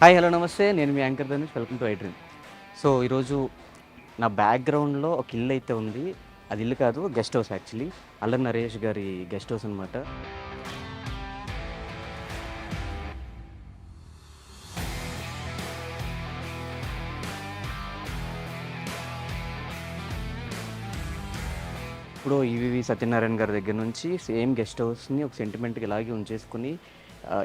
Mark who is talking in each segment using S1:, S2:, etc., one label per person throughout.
S1: Hi hello నమస్తే. నేను మీ anchor Dhanush. Welcome to iDream. So ఈరోజు నా బ్యాక్గ్రౌండ్లో ఒక ఇల్లు అయితే ఉంది. అది ఇల్లు కాదు guest house actually. Allari Naresh గారి గెస్ట్ హౌస్ అనమాట ఇప్పుడు ఈవీవీ సత్యనారాయణ గారి దగ్గర నుంచి సేమ్ గెస్ట్ హౌస్ని ఒక సెంటిమెంట్కి ఇలాగే ఉంచేసుకుని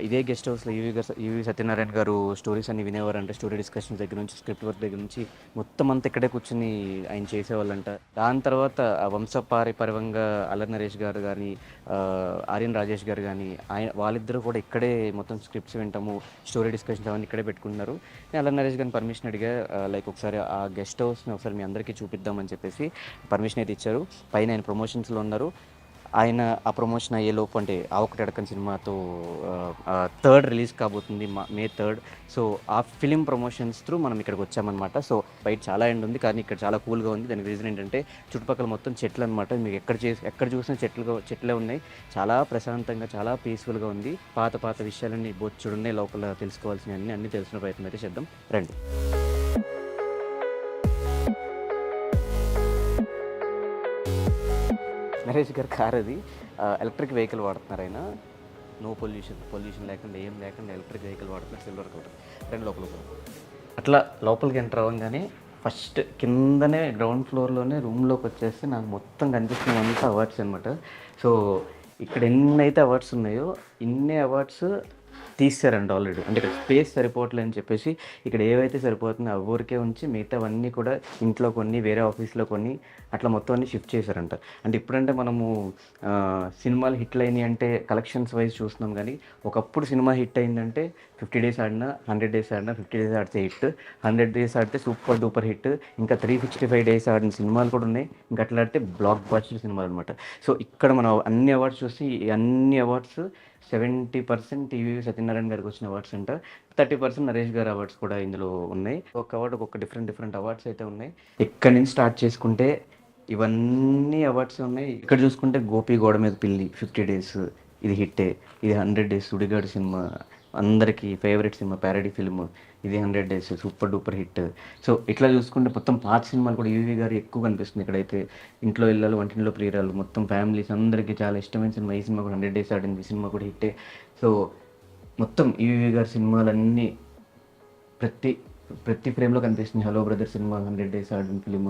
S1: ఇదే గెస్ట్ హౌస్లో ఈవి ఈవి సత్యనారాయణ గారు స్టోరీస్ అన్ని వినేవారంట స్టోరీ డిస్కషన్స్ దగ్గర నుంచి స్క్రిప్ట్ వర్క్ దగ్గర నుంచి మొత్తం అంతా ఇక్కడే కూర్చుని ఆయన చేసేవాళ్ళంట. దాని తర్వాత వంశపారి వంశపారిపర్వంగా అల్లరి నరేష్ గారు కానీ ఆర్యన్ రాజేష్ గారు కానీ ఆయన వాళ్ళిద్దరూ కూడా ఇక్కడే మొత్తం స్క్రిప్ట్స్ వింటాము స్టోరీ డిస్కషన్స్ అవన్నీ ఇక్కడే పెట్టుకున్నారు. నేను అల్లర్ నరేష్ గారిని పర్మిషన్ అడిగా లైక్ ఒకసారి ఆ గెస్ట్ హౌస్ని ఒకసారి మీ అందరికీ చూపిద్దామని చెప్పేసి పర్మిషన్ అయితే ఇచ్చారు. పైన ఆయన ప్రమోషన్స్లో ఉన్నారు. ఆయన ఆ ప్రమోషన్ అయ్యే లోపు అంటే ఆ ఒకటి అడకన్ సినిమాతో థర్డ్ రిలీజ్ కాబోతుంది మా మే థర్డ్ సో ఆ ఫిలిం ప్రమోషన్స్ త్రూ మనం ఇక్కడికి వచ్చామన్నమాట. సో బయట చాలా ఎండ్ ఉంది. కానీ ఇక్కడ చాలా కూల్గా ఉంది. దానికి రీజన్ ఏంటంటే చుట్టుపక్కల మొత్తం చెట్లు అనమాట మీకు ఎక్కడ చేసి ఎక్కడ చూసినా చెట్లు చెట్లే ఉన్నాయి. చాలా ప్రశాంతంగా చాలా పీస్ఫుల్గా ఉంది. పాత పాత విషయాలన్నీ బొచ్చుడున్నాయి. లోపల తెలుసుకోవాల్సినవి అన్నీ అన్నీ తెలిసిన ప్రయత్నం అయితే చేద్దాం. రండి. నరేష్ గారి కార్ అది. ఎలక్ట్రిక్ వెహికల్ వాడుతున్నారు ఆయన. నో పొల్యూషన్ పొల్యూషన్ లేకుండా ఏం లేకుండా ఎలక్ట్రిక్ వెహికల్ వాడుతున్నారు. సిల్వర్ కలర్ రెండు లోపల అట్లా లోపలికి ఎంటర్ అవ్వగానే ఫస్ట్ కిందనే గ్రౌండ్ ఫ్లోర్లోనే రూమ్లోకి వచ్చేస్తే నాకు మొత్తం కనిపిస్తున్న అంతా అవార్డ్స్ అనమాట సో ఇక్కడ ఎన్నైతే అవార్డ్స్ ఉన్నాయో ఇన్ని అవార్డ్స్ తీసారండి ఆల్రెడీ అంటే ఇక్కడ స్పేస్ సరిపోవట్లేదు అని చెప్పేసి ఇక్కడ ఏవైతే సరిపోతుందో అవి ఊరికే ఉంచి మిగతావన్నీ కూడా ఇంట్లో కొన్ని వేరే ఆఫీస్లో కొన్ని అట్లా మొత్తం అన్ని షిఫ్ట్ చేశారంట. అంటే ఇప్పుడంటే మనము సినిమాలు హిట్లు అయినాయి అంటే కలెక్షన్స్ వైజ్ చూస్తున్నాం కానీ ఒకప్పుడు సినిమా హిట్ అయిందంటే ఫిఫ్టీ డేస్ ఆడినా హండ్రెడ్ డేస్ ఆడినా ఫిఫ్టీ డేస్ ఆడితే హిట్ హండ్రెడ్ డేస్ ఆడితే సూపర్ డూపర్ హిట్ ఇంకా త్రీ సిక్స్టీ ఫైవ్ డేస్ ఆడిన సినిమాలు కూడా ఉన్నాయి. ఇంకా అట్లా ఆడితే బ్లాక్ బాస్టర్ సినిమాలు అనమాట సో ఇక్కడ మనం అన్ని అవార్డ్స్ చూసి అన్ని awards seventy percent TV Satyanarayana గారికి వచ్చిన అవార్డ్స్ అంట థర్టీ పర్సెంట్ నరేష్ గారి అవార్డ్స్ కూడా ఇందులో ఉన్నాయి. ఒక అవార్డు ఒక డిఫరెంట్ డిఫరెంట్ అవార్డ్స్ అయితే ఉన్నాయి. ఎక్కడి నుంచి స్టార్ట్ చేసుకుంటే ఇవన్నీ అవార్డ్స్ ఉన్నాయి. ఇక్కడ చూసుకుంటే గోపి గోడ మీద పిల్లి ఫిఫ్టీ డేస్ ఇది హిట్టే. ఇది హండ్రెడ్ డేస్ సుడిగాడు సినిమా. అందరికీ ఫేవరెట్ సినిమా ప్యారడీ ఫిల్మ్ ఇది hundred days super duper hit so ఇట్లా చూసుకుంటే మొత్తం పాత సినిమాలు కూడా యూవీ గారు ఎక్కువ కనిపిస్తుంది ఇక్కడైతే. ఇంట్లో ఇళ్ళలు వంటింట్లో ప్రియురాలు మొత్తం ఫ్యామిలీస్ అందరికీ చాలా ఇష్టమైన సినిమా. ఈ సినిమా కూడా హండ్రెడ్ డేస్ ఆడింది. ఈ సినిమా కూడా హిట్టే సో మొత్తం యూవీ గారి సినిమాలన్నీ ప్రతి ప్రతి ఫ్రేమ్లో కనిపిస్తుంది hello brother cinema hundred days ఆడిన film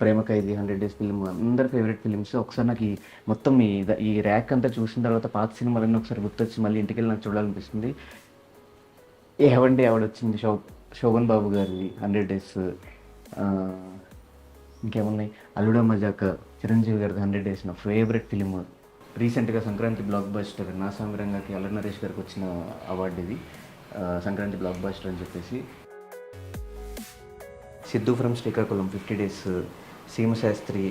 S1: Prema Khaidi hundred days film అందరి ఫేవరెట్ ఫిలిమ్స్. ఒకసారి నాకు ఈ మొత్తం ఈ ఈ ర్యాక్ అంతా చూసిన తర్వాత పాత సినిమాలన్నీ ఒకసారి గుర్తొచ్చి మళ్ళీ ఇంటికి వెళ్ళి నాకు చూడాలనిపిస్తుంది. ఏవండి ఆవిడ వచ్చింది శో శోభన్ బాబు గారిది హండ్రెడ్ డేస్. ఇంకేమున్నాయి? అల్లుడా మజాక చిరంజీవి గారిది హండ్రెడ్ డేస్. నా ఫేవరెట్ ఫిలిం రీసెంట్గా సంక్రాంతి బ్లాక్ బస్టర్ నా సామిరంగాకి అల్లరి నరేష్ గారికి వచ్చిన అవార్డు ఇది. సంక్రాంతి బ్లాక్ బస్టర్ అని చెప్పేసి. Siddhu from Srikakulam fifty days Seemashastri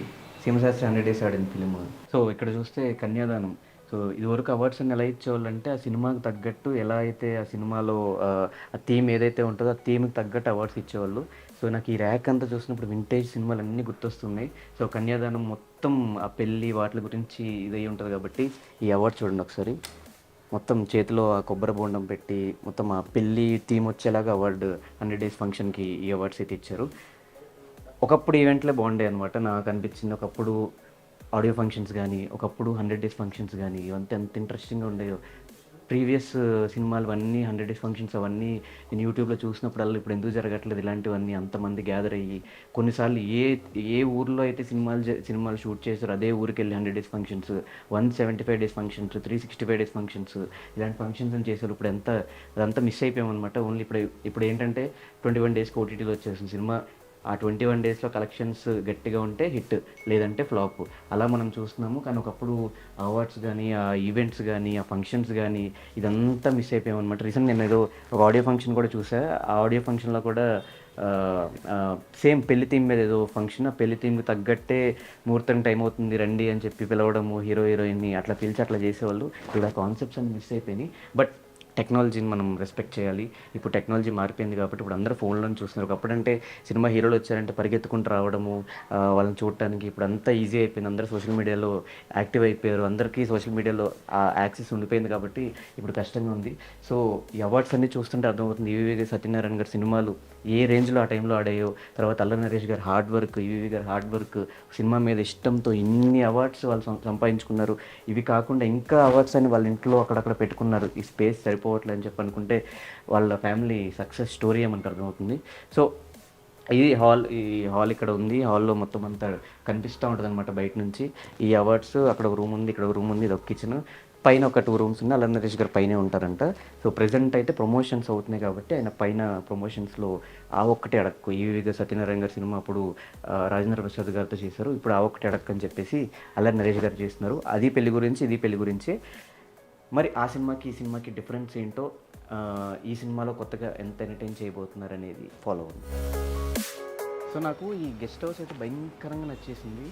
S1: Seemashastri hundred days ఆడిన ఫిలిం సో ఇక్కడ చూస్తే కన్యాదానం. సో ఇదివరకు అవార్డ్స్ అన్ని ఎలా ఇచ్చేవాళ్ళంటే ఆ సినిమాకి తగ్గట్టు ఎలా అయితే ఆ సినిమాలో ఆ, ఆ థీమ్ ఏదైతే ఉంటుందో ఆ థీమ్కి తగ్గట్టు అవార్డ్స్ ఇచ్చేవాళ్ళు. సో నాకు ఈ ర్యాక్ అంతా చూసినప్పుడు వింటేజ్ సినిమాలు అన్నీ గుర్తొస్తున్నాయి. సో కన్యాదానం మొత్తం ఆ పెళ్ళి వాటి గురించి ఇదై ఉంటుంది కాబట్టి ఈ అవార్డ్ చూడండి ఒకసారి. మొత్తం చేతిలో ఆ కొబ్బరి బోండం పెట్టి మొత్తం ఆ పెళ్ళి థీమ్ వచ్చేలాగా అవార్డు హండ్రెడ్ డేస్ ఫంక్షన్కి ఈ అవార్డ్స్ అయితే ఇచ్చారు. ఒకప్పుడు ఈవెంట్లే బాగుండే అనమాట నాకు అనిపించింది ఒకప్పుడు ఆడియో ఫంక్షన్స్ కానీ ఒకప్పుడు హండ్రెడ్ డేస్ ఫంక్షన్స్ కానీ ఇవంతా ఎంత ఇంట్రెస్టింగ్గా ఉండేవో ప్రీవియస్ సినిమాలు అన్నీ హండ్రెడ్ డేస్ ఫంక్షన్స్ అవన్నీ నేను యూట్యూబ్లో చూసినప్పుడల్లా ఇప్పుడు ఎందుకు జరగట్లేదు ఇలాంటివన్నీ అంతమంది గ్యాదర్ అయ్యి కొన్నిసార్లు ఏ ఏ ఊర్లో అయితే సినిమాలు సినిమాలు షూట్ చేశారో అదే ఊరికి వెళ్ళి hundred days functions one seventy five days functions three sixty five days functions ఇలాంటి ఫంక్షన్స్ అని చేసారు ఇప్పుడు ఎంత అదంతా మిస్ అయిపోయామన్నమాట. ఓన్లీ ఇప్పుడు ఇప్పుడు ఏంటంటే ట్వంటీ వన్ డేస్కి ఓటీటీలో వచ్చేసింది సినిమా ఆ ట్వంటీ వన్ డేస్లో కలెక్షన్స్ గట్టిగా ఉంటే హిట్ లేదంటే ఫ్లాప్. అలా మనం చూస్తున్నాము కానీ ఒకప్పుడు అవార్డ్స్ కానీ ఆ ఈవెంట్స్ కానీ ఆ ఫంక్షన్స్ కానీ ఇదంతా మిస్ అయిపోయామన్నమాట. రీసెంట్ నేను ఏదో ఒక ఆడియో ఫంక్షన్ కూడా చూసా. ఆ ఆడియో ఫంక్షన్లో కూడా సేమ్ పెళ్ళి థీమ్ మీద ఏదో ఫంక్షన్ ఆ పెళ్ళి థీమ్కి తగ్గట్టే ముహూర్తం టైం అవుతుంది రండి అని చెప్పి పిలవడము హీరో హీరోయిన్ని అట్లా పిలిచి అట్లా చేసేవాళ్ళు. ఇప్పుడు ఆ కాన్సెప్ట్స్ అన్ని మిస్ అయిపోయినాయి. బట్ టెక్నాలజీని మనం రెస్పెక్ట్ చేయాలి. ఇప్పుడు టెక్నాలజీ మారిపోయింది కాబట్టి ఇప్పుడు అందరూ ఫోన్లోనే చూస్తున్నారు. ఒకప్పుడంటే సినిమా హీరోలు వచ్చారంటే పరిగెత్తుకుంటూ రావడము వాళ్ళని చూడటానికి ఇప్పుడు అంతా ఈజీ అయిపోయింది. అందరూ సోషల్ మీడియాలో యాక్టివ్ అయిపోయారు. అందరికీ సోషల్ మీడియాలో ఆ యాక్సెస్ ఉండిపోయింది కాబట్టి ఇప్పుడు కష్టంగా ఉంది. సో ఈ అవార్డ్స్ అన్నీ చూస్తుంటే అర్థమవుతుంది. ఈవీవి సత్యనారాయణ గారి సినిమాలు ఏ రేంజ్లో ఆ టైంలో ఆడాయో తర్వాత అల్ల నరేష్ గారి హార్డ్ వర్క్ ఈవీవి గారి హార్డ్ వర్క్ సినిమా మీద ఇష్టంతో ఇన్ని అవార్డ్స్ వాళ్ళు సం- సంపాదించుకున్నారు. ఇవి కాకుండా ఇంకా అవార్డ్స్ అని వాళ్ళ ఇంట్లో అక్కడక్కడ పెట్టుకున్నారు. ఈ స్పేస్ పోవట్లే అని చెప్పి అనుకుంటే వాళ్ళ ఫ్యామిలీ సక్సెస్ స్టోరీ మనకు అర్థమవుతుంది. సో ఇది హాల్ ఈ హాల్ ఇక్కడ ఉంది. హాల్లో మొత్తం అంతా కనిపిస్తూ ఉంటుంది అనమాట బయట నుంచి. ఈ అవార్డ్స్ అక్కడ ఒక రూమ్ ఉంది ఇక్కడ ఒక రూమ్ ఉంది ఇది ఒక కిచెన్ పైన ఒక టూ రూమ్స్ ఉన్నాయి. అలా నరేష్ గారు పైనే ఉంటారంట. సో ప్రెసెంట్ అయితే ప్రమోషన్స్ అవుతున్నాయి కాబట్టి ఆయన పైన ప్రమోషన్స్లో ఆ ఒక్కటే అడక్కు. ఈవిగా సత్యనారాయణ గారి సినిమా అప్పుడు రాజేంద్ర ప్రసాద్ గారితో చేశారు. ఇప్పుడు ఆ ఒక్కటే అడక్కు అని చెప్పేసి అలా నరేష్ గారు చేస్తున్నారు. అది పెళ్ళి గురించి ఇది పెళ్ళి గురించి మరి ఆ సినిమాకి ఈ సినిమాకి డిఫరెన్స్ ఏంటో ఈ సినిమాలో కొత్తగా ఎంత ఎంటర్టైన్ చేయబోతున్నారు అనేది ఫాలో అవుతుంది సో నాకు ఈ గెస్ట్ హౌస్ అయితే భయంకరంగా నచ్చేసింది.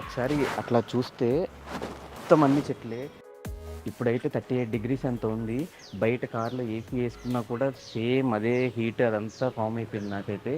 S1: ఒకసారి అట్లా చూస్తే మొత్తం అన్ని చెట్లే. ఇప్పుడైతే థర్టీ ఎయిట్ డిగ్రీస్ ఎంత ఉంది? బయట కార్లో ఏసీ వేసుకున్నా కూడా సేమ్ అదే హీట్ అదంతా ఫామ్ అయిపోయింది నాకైతే.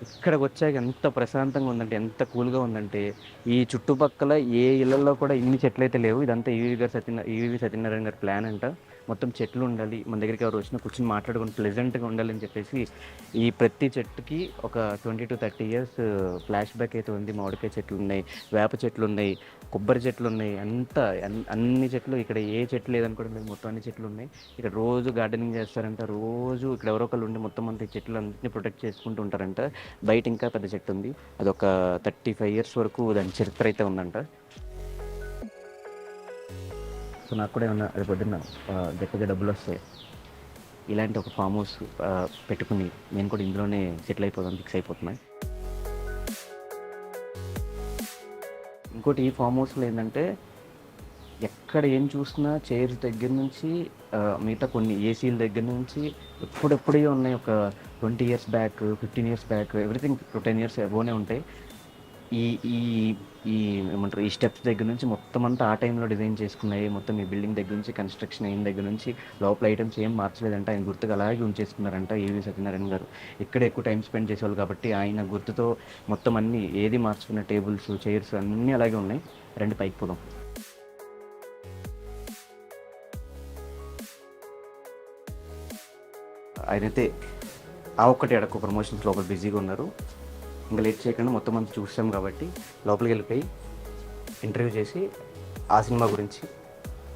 S1: ఇక్కడికి వచ్చాక ఎంత ప్రశాంతంగా ఉందంటే ఎంత కూల్గా ఉందంటే ఈ చుట్టుపక్కల ఏ ఇళ్ళలో కూడా ఇన్ని చెట్లు అయితే లేవు. ఇదంతా ఈవీవి గారు సత్యన ఈవీవి సత్యనారాయణ గారి ప్లాన్ అంట. మొత్తం చెట్లు ఉండాలి మన దగ్గరికి ఎవరు వచ్చినా కూర్చొని మాట్లాడుకుని ప్లెజెంట్గా ఉండాలి అని చెప్పేసి ఈ ప్రతి చెట్టుకి ఒక twenty two thirty years flash back అయితే ఉంది. మామిడికాయ చెట్లు ఉన్నాయి వేప చెట్లు ఉన్నాయి కొబ్బరి చెట్లు ఉన్నాయి. అంతా అన్- అన్ని చెట్లు ఇక్కడ ఏ చెట్లు లేదని లేదు. మొత్తం అన్ని చెట్లు ఉన్నాయి. ఇక్కడ రోజు గార్డెనింగ్ చేస్తారంట. రోజు ఇక్కడ ఎవరో ఒకళ్ళు ఉండి మొత్తం అంతా ఈ చెట్లు అన్నింటినీ ప్రొటెక్ట్ చేసుకుంటూ ఉంటారంట. బయట ఇంకా పెద్ద చెట్టు ఉంది. అదొక థర్టీ ఫైవ్ ఇయర్స్ వరకు దాని చరిత్ర అయితే ఉందంట. సో నాకు కూడా ఏమన్నా రేపు పొద్దున్న గట్టిగా డబ్బులు వస్తాయి ఇలాంటి ఒక ఫామ్ హౌస్ పెట్టుకుని నేను కూడా ఇందులోనే సెటిల్ అయిపోదాం ఫిక్స్ అయిపోతున్నాను ఇంకోటి ఈ ఫామ్ హౌస్లో ఏంటంటే ఎక్కడ ఏం చూసినా చైర్స్ దగ్గర నుంచి మిగతా కొన్ని ఏసీల దగ్గర నుంచి ఎప్పుడెప్పుడే ఉన్నాయి. ఒక twenty years back fifteen years back everything ten years అబోనే ఉంటాయి. ఈ ఈ ఈ ఏమంటారు ఈ స్టెప్స్ దగ్గర నుంచి మొత్తం అంతా ఆ టైంలో డిజైన్ చేసుకున్నాయి. మొత్తం ఈ బిల్డింగ్ దగ్గర నుంచి కన్స్ట్రక్షన్ అయిన దగ్గర నుంచి లోపల ఐటమ్స్ ఏం మార్చలేదంట. ఆయన గుర్తుగా అలాగే ఉంచేసుకున్నారంట ఏవి సత్యనారాయణ గారు. ఇక్కడ ఎక్కువ టైం స్పెండ్ చేసేవాళ్ళు కాబట్టి ఆయన గుర్తుతో మొత్తం అన్ని ఏది మార్చుకున్న టేబుల్స్ చైర్స్ అన్నీ అలాగే ఉన్నాయి. రెండు పైకి పోదాం. ఆయనైతే ఆ ఒక్కటి అడకు ప్రమోషన్స్ లోపల బిజీగా ఉన్నారు. ఇంకా లేట్ చేయకుండా మొత్తం అంతా చూసాం కాబట్టి లోపలికి వెళ్ళిపోయి ఇంటర్వ్యూ చేసి ఆ సినిమా గురించి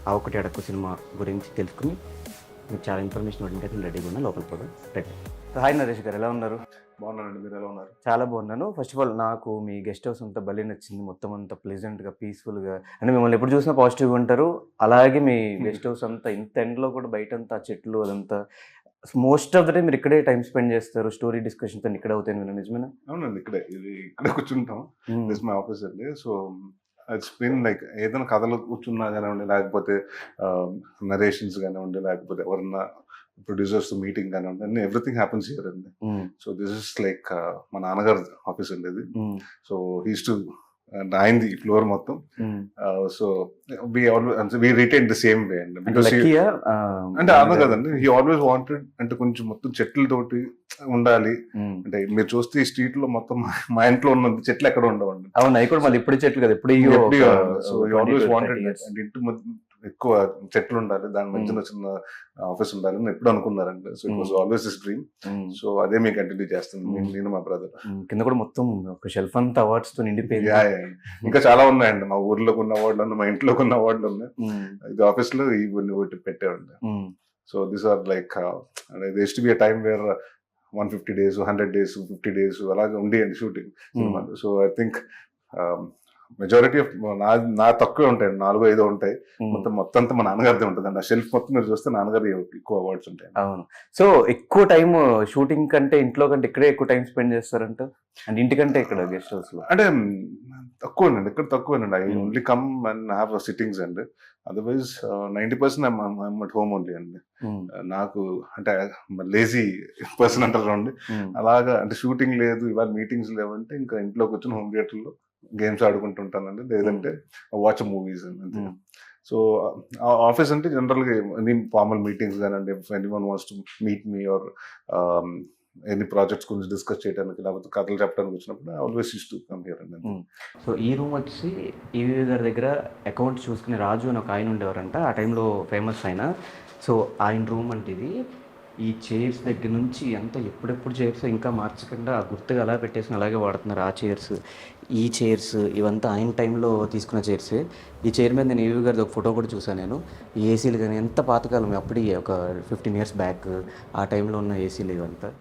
S1: ఆ ఒకటి అడక్కు సినిమా గురించి తెలుసుకుని మీకు చాలా ఇన్ఫర్మేషన్ ఇవ్వడానికి రెడీగా ఉన్నా. లోపలికి పోదాం. రెడీ హాయ్ నరేష్ గారు ఎలా ఉన్నారు?
S2: బాగున్నానండి మీరు ఎలా ఉన్నారు?
S1: చాలా బాగున్నాను. ఫస్ట్ ఆఫ్ ఆల్ నాకు మీ గెస్ట్ హౌస్ అంతా భలే నచ్చింది. మొత్తం అంతా ప్లెజెంట్గా పీస్ఫుల్గా అంటే మిమ్మల్ని ఎప్పుడు చూసినా పాజిటివ్గా ఉంటారు. అలాగే మీ గెస్ట్ హౌస్ అంతా ఇంత ఎండ్లో కూడా బయట అంతా చెట్లు అదంతా మోస్ట్ ఆఫ్ ద టైం మీరు ఇక్కడే టైం స్పెండ్ చేస్తారు స్టోరీ డిస్కషన్స్ అన్ని ఇక్కడే అవుతాయి నేను నిజమేనా?
S2: అవునండి ఇక్కడే. ఇది ఇక్కడే కూర్చుంటాం. దిస్ మై ఆఫీస్ అండి. సో ఇట్స్ బీన్ లైక్ ఏదైనా కథలు కూర్చున్నా కానివ్వండి లేకపోతే నరేషన్స్ కానివ్వండి లేకపోతే ఎవరన్నా ప్రొడ్యూసర్స్ మీటింగ్ కానివ్వండి అన్ని ఎవ్రీథింగ్ హ్యాపన్స్ హియర్ అండి. సో దిస్ ఇస్ లైక్ మా నాన్నగారు ఆఫీస్ అండి ఇది. సో హీస్ టు అయింది ఈ ఫ్లోర్ మొత్తం. So we always we retain the same way అండి
S1: అంటే
S2: బికాస్ అంటే అర్థం కదండి హీ ఆల్వేస్ వాంటెడ్ అంటే కొంచెం మొత్తం చెట్లతోటి ఉండాలి. అంటే మీరు చూస్తే ఈ స్ట్రీట్లో మొత్తం మా ఇంట్లో ఉన్న చెట్లు ఎక్కడ ఉండవండి.
S1: అవును అవి కూడా మళ్ళీ ఇప్పుడు చెట్లు కదా ఇప్పుడు
S2: సో ఆల్వేస్ వాంటెడ్ ఇంటి ఎక్కువ చెట్లు ఉండాలి దాని మధ్యన చిన్న ఆఫీస్ ఉండాలి అని ఎప్పుడు అనుకున్నారండి. So it was always this dream so అదే మీకు కంటిన్యూ చేస్తుంది నేను- మా బ్రదర్
S1: కింద కూడా మొత్తం ఒక షెల్ఫ్ అంతా అవార్డ్స్తో నిండిపోయింది.
S2: ఇంకా చాలా ఉన్నాయండి. మా ఊర్లో ఉన్న అవార్డులు ఉన్నాయి మా ఇంట్లో ఉన్న అవార్డులు ఉన్నాయి. ఇది ఆఫీస్లో ఇవన్నీ ఒకటి
S1: ఉమ్,
S2: so these are like this to be a time where one fifty days hundred days fifty days అలాగే ఉండేయండి షూటింగ్ సినిమాలు. So I think majority of నా నా తక్కువే ఉంటాయి. నాలుగు ఐదో ఉంటాయి. మొత్తం మొత్తం అంతా మా నాన్నగారిదే ఉంటుంది అండి ఆ షెల్ఫ్ మొత్తం మీరు చూస్తే నాన్నగారి ఎక్కువ అవార్డ్స్ ఉంటాయి
S1: అవును. సో ఎక్కువ టైం షూటింగ్ కంటే ఇంట్లో కంటే ఇక్కడే ఎక్కువ టైం స్పెండ్ చేస్తారంట? అండ్ ఇంటికంటే ఇక్కడ గెస్ట్ హౌస్లో?
S2: అంటే తక్కువేనండి. ఇక్కడ తక్కువేనండి. I. Only come and. Have sittings అండి otherwise ninety percent at home only అండి. నాకు అంటే లేజీ పర్సన్ అంటారు అండి అలాగా అంటే షూటింగ్ లేదు ఇవాళ మీటింగ్స్ లేవంటే ఇంకా ఇంట్లోకి వచ్చిన హోమ్ థియేటర్లో గేమ్స్ ఆడుకుంటుంటానండి. లేదంటే వాచ్ మూవీస్ అంతే.
S1: Hmm.
S2: సో ఆఫీస్ అంటే జనరల్గా ఎనీ ఫార్మల్ మీటింగ్స్ కానివ్వండి any one wants to meet me or any projects గురించి డిస్కస్ చేయడానికి లేకపోతే కథలు చెప్పడానికి వచ్చినప్పుడు always use to come here అండి
S1: Hmm. సో ఈ రూమ్ వచ్చి ఈవీ గారి దగ్గర అకౌంట్ చూసుకునే రాజు అని ఒక ఆయన ఉండేవారంట. ఆ టైంలో ఫేమస్ ఆయన. సో ఆయన రూమ్ అంటే ఇది. ఈ చైర్స్ దగ్గర నుంచి ఎంత ఎప్పుడెప్పుడు చైర్స్ ఇంకా మార్చకుండా ఆ గుర్తుగా అలా పెట్టేసి అలాగే వాడుతున్నారు ఆ చైర్స్ ఈ చైర్స్ ఇవంతా ఆయన టైంలో తీసుకున్న చైర్స్. ఈ చైర్ మీద నేను ఏవి గారిది ఒక ఫోటో కూడా చూసాను నేను. ఈ ఏసీలు కానీ ఎంత పాతకాలం అప్పుడు ఒక ఫిఫ్టీన్ ఇయర్స్ బ్యాక్ ఆ టైంలో ఉన్న ఏసీలు ఇవంతా.